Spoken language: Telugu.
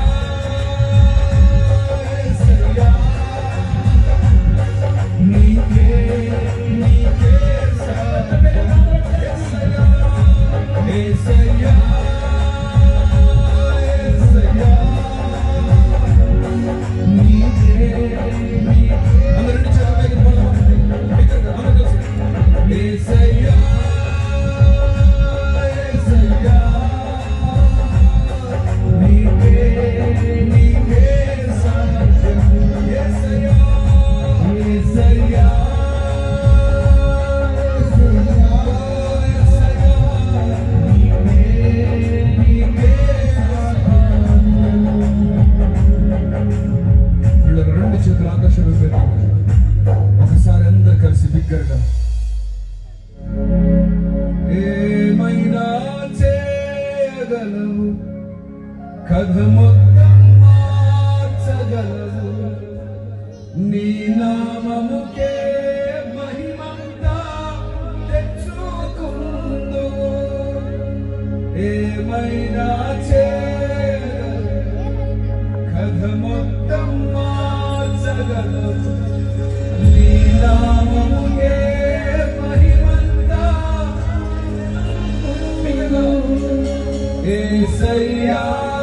Amen. మార్చగలవు కథ మొత్తం మార్చగలవు. నీ నామముకే మహిమంతా తెచ్చుకుందు ఏమైనా చే Yes, yeah.